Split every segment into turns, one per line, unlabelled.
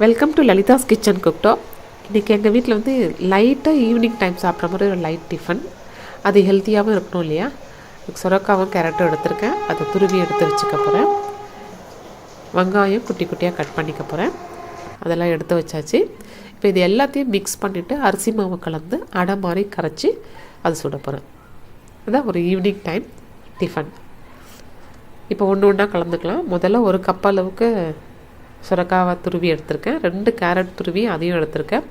Welcome to Lalitha's kitchen குக்டோ இன்றைக்கி எங்கள் வீட்டில் வந்து லைட்டாக ஈவினிங் டைம் சாப்பிட்ற மாதிரி ஒரு லைட் டிஃபன் அது ஹெல்த்தியாகவும் இருக்கணும் இல்லையா? சுரக்காவும் கேரட்டும் எடுத்திருக்கேன். அதை துருவி எடுத்து வச்சுக்க போகிறேன் வெங்காயம் குட்டி குட்டியாக கட் பண்ணிக்க போகிறேன் அதெல்லாம் எடுத்து வச்சாச்சு. இப்போ இது எல்லாத்தையும் மிக்ஸ் பண்ணிவிட்டு அரிசி மாவு கலந்து அடை மாதிரி கரைச்சி அது சுட போகிறேன் அதான் ஒரு ஈவினிங் டைம் டிஃபன் இப்போ ஒன்று ஒன்றா கலந்துக்கலாம். முதல்ல ஒரு கப் அளவுக்கு சுரக்காவை துருவி எடுத்திருக்கேன். ரெண்டு கேரட் துருவி அதையும் எடுத்திருக்கேன்.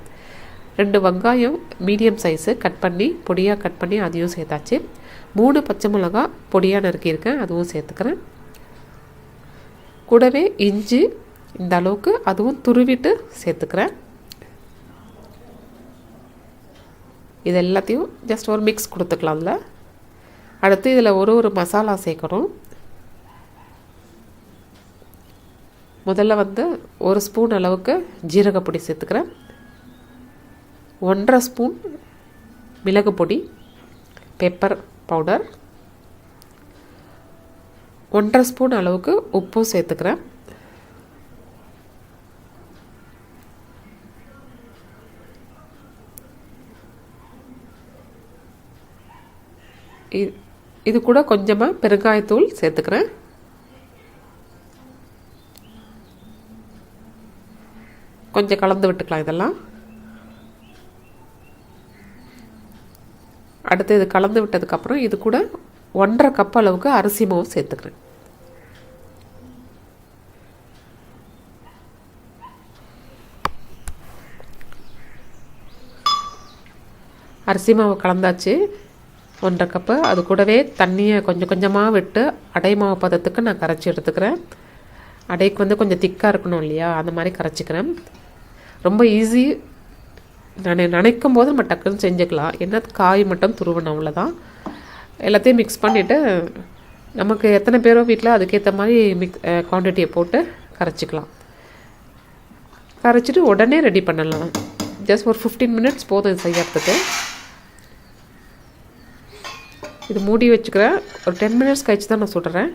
ரெண்டு வெங்காயம் மீடியம் சைஸு கட் பண்ணி பொடியாக கட் பண்ணி அதையும் சேர்த்தாச்சு. மூணு பச்சை மிளகா பொடியாக நறுக்கியிருக்கேன் அதுவும் சேர்த்துக்கிறேன். கூடவே இஞ்சி இந்த அளவுக்கு அதுவும் துருவிட்டு சேர்த்துக்கிறேன். இது எல்லாத்தையும் ஜஸ்ட் ஒரு மிக்ஸ் கொடுத்துக்கலாம்ல. அடுத்து இதில் ஒரு ஒரு மசாலா சேர்க்கணும். முதல்ல வந்து ஒரு ஸ்பூன் அளவுக்கு ஜீரகப்பொடி சேர்த்துக்கிறேன். ஒன்றரை ஸ்பூன் மிளகு பொடி பெப்பர் பவுடர் ஒன்றரை ஸ்பூன் அளவுக்கு உப்பும் சேர்த்துக்கிறேன். இது கூட கொஞ்சமாக பெருங்காயத்தூள் சேர்த்துக்கிறேன். கொஞ்சம் கலந்து விட்டுக்கலாம் இதெல்லாம். அடுத்து இது கலந்து விட்டதுக்கப்புறம் இது கூட ஒன்றரை கப் அளவுக்கு அரிசி மாவு சேர்த்துக்கிறேன். அரிசி மாவு கலந்தாச்சு. ஒன்றரை கப்பு அது கூடவே தண்ணியை கொஞ்சம் கொஞ்சமாக விட்டு அடை மாவு பதத்துக்கு நான் கரைச்சி எடுத்துக்கிறேன். அடைக்கு வந்து கொஞ்சம் திக்காக இருக்கணும் இல்லையா? அந்த மாதிரி கரைச்சிக்கிறேன். ரொம்ப ஈஸி நான் நினைக்கும் போது நம்ம டக்குன்னு செஞ்சுக்கலாம். என்ன காய் மட்டும் துருவணும் அவ்வளோதான் எல்லாத்தையும் மிக்ஸ் பண்ணிவிட்டு நமக்கு எத்தனை பேரோ வீட்டில் அதுக்கேற்ற மாதிரி மிக்ஸ் குவான்டிட்டியை போட்டு கரைச்சிக்கலாம். கரைச்சிட்டு உடனே ரெடி பண்ணலாம். ஜஸ்ட் ஒரு ஃபிஃப்டீன் மினிட்ஸ் போதும் இது செய்யறதுக்கு. இது மூடி வச்சுக்கிறேன் ஒரு டென் மினிட்ஸ் கழிச்சு தான் நான் சொல்கிறேன்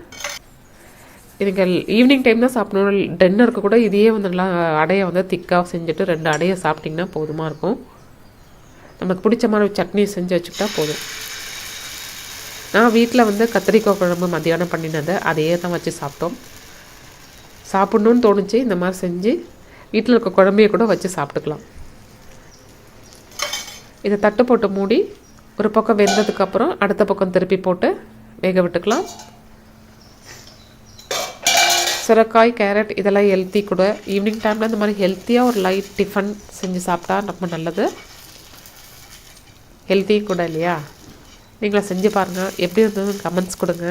எனக்கு ஈவினிங் டைம் தான் சாப்பிடணும். டின்னருக்கு கூட இதையே வந்து நல்லா அடையை வந்து திக்காக செஞ்சுட்டு ரெண்டு அடையை சாப்பிட்டிங்கன்னா போதுமாக இருக்கும். நமக்கு பிடிச்ச மாதிரி சட்னி செஞ்சு வச்சுக்கிட்டா போதும். நான் வீட்டில் வந்து கத்திரிக்காய் குழம்பு மத்தியானம் பண்ணினது அதையே தான் வச்சு சாப்பிட்டோம். சாப்பிட்ணுன்னு தோணுச்சு. இந்த மாதிரி செஞ்சு வீட்டில் இருக்க குழம்பையை கூட வச்சு சாப்பிட்டுக்கலாம். இதை தட்டு போட்டு மூடி ஒரு பக்கம் வெந்ததுக்கப்புறம் அடுத்த பக்கம் திருப்பி போட்டு வேக விட்டுக்கலாம். சுரக்காய் கேரட் இதெல்லாம் ஹெல்த்தி கூட. ஈவினிங் டைமில் இந்த மாதிரி ஹெல்த்தியாக ஒரு லைட் டிஃபன் செஞ்சு சாப்பிட்டா ரொம்ப நல்லது. ஹெல்த்தியும் கூட இல்லையா? நீங்களும் செஞ்சு பாருங்கள் எப்படி இருந்ததுன்னு கமெண்ட்ஸ் கொடுங்க.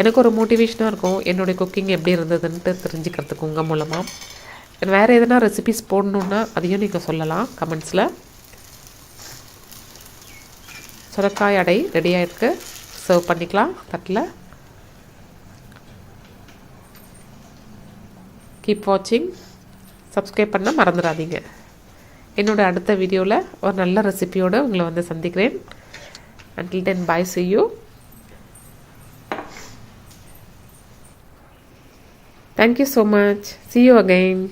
எனக்கு ஒரு மோட்டிவேஷனாக இருக்கும். என்னுடைய குக்கிங் எப்படி இருந்ததுன்ட்டு தெரிஞ்சுக்கிறதுக்கு உங்கள் மூலமாக வேறு எதனா ரெசிபிஸ் போடணுன்னா அதையும் நீங்கள் சொல்லலாம் கமெண்ட்ஸில் சுரக்காய் அடை ரெடியாக இருக்குது சர்வ் பண்ணிக்கலாம். தட்டில். கீப் வாட்சிங் சப்ஸ்கிரைப் பண்ண மறந்துடாதீங்க என்னோடய அடுத்த வீடியோவில் ஒரு நல்ல ரெசிபியோடு உங்களை வந்து சந்திக்கிறேன். Until then bye see you thank you so much see you again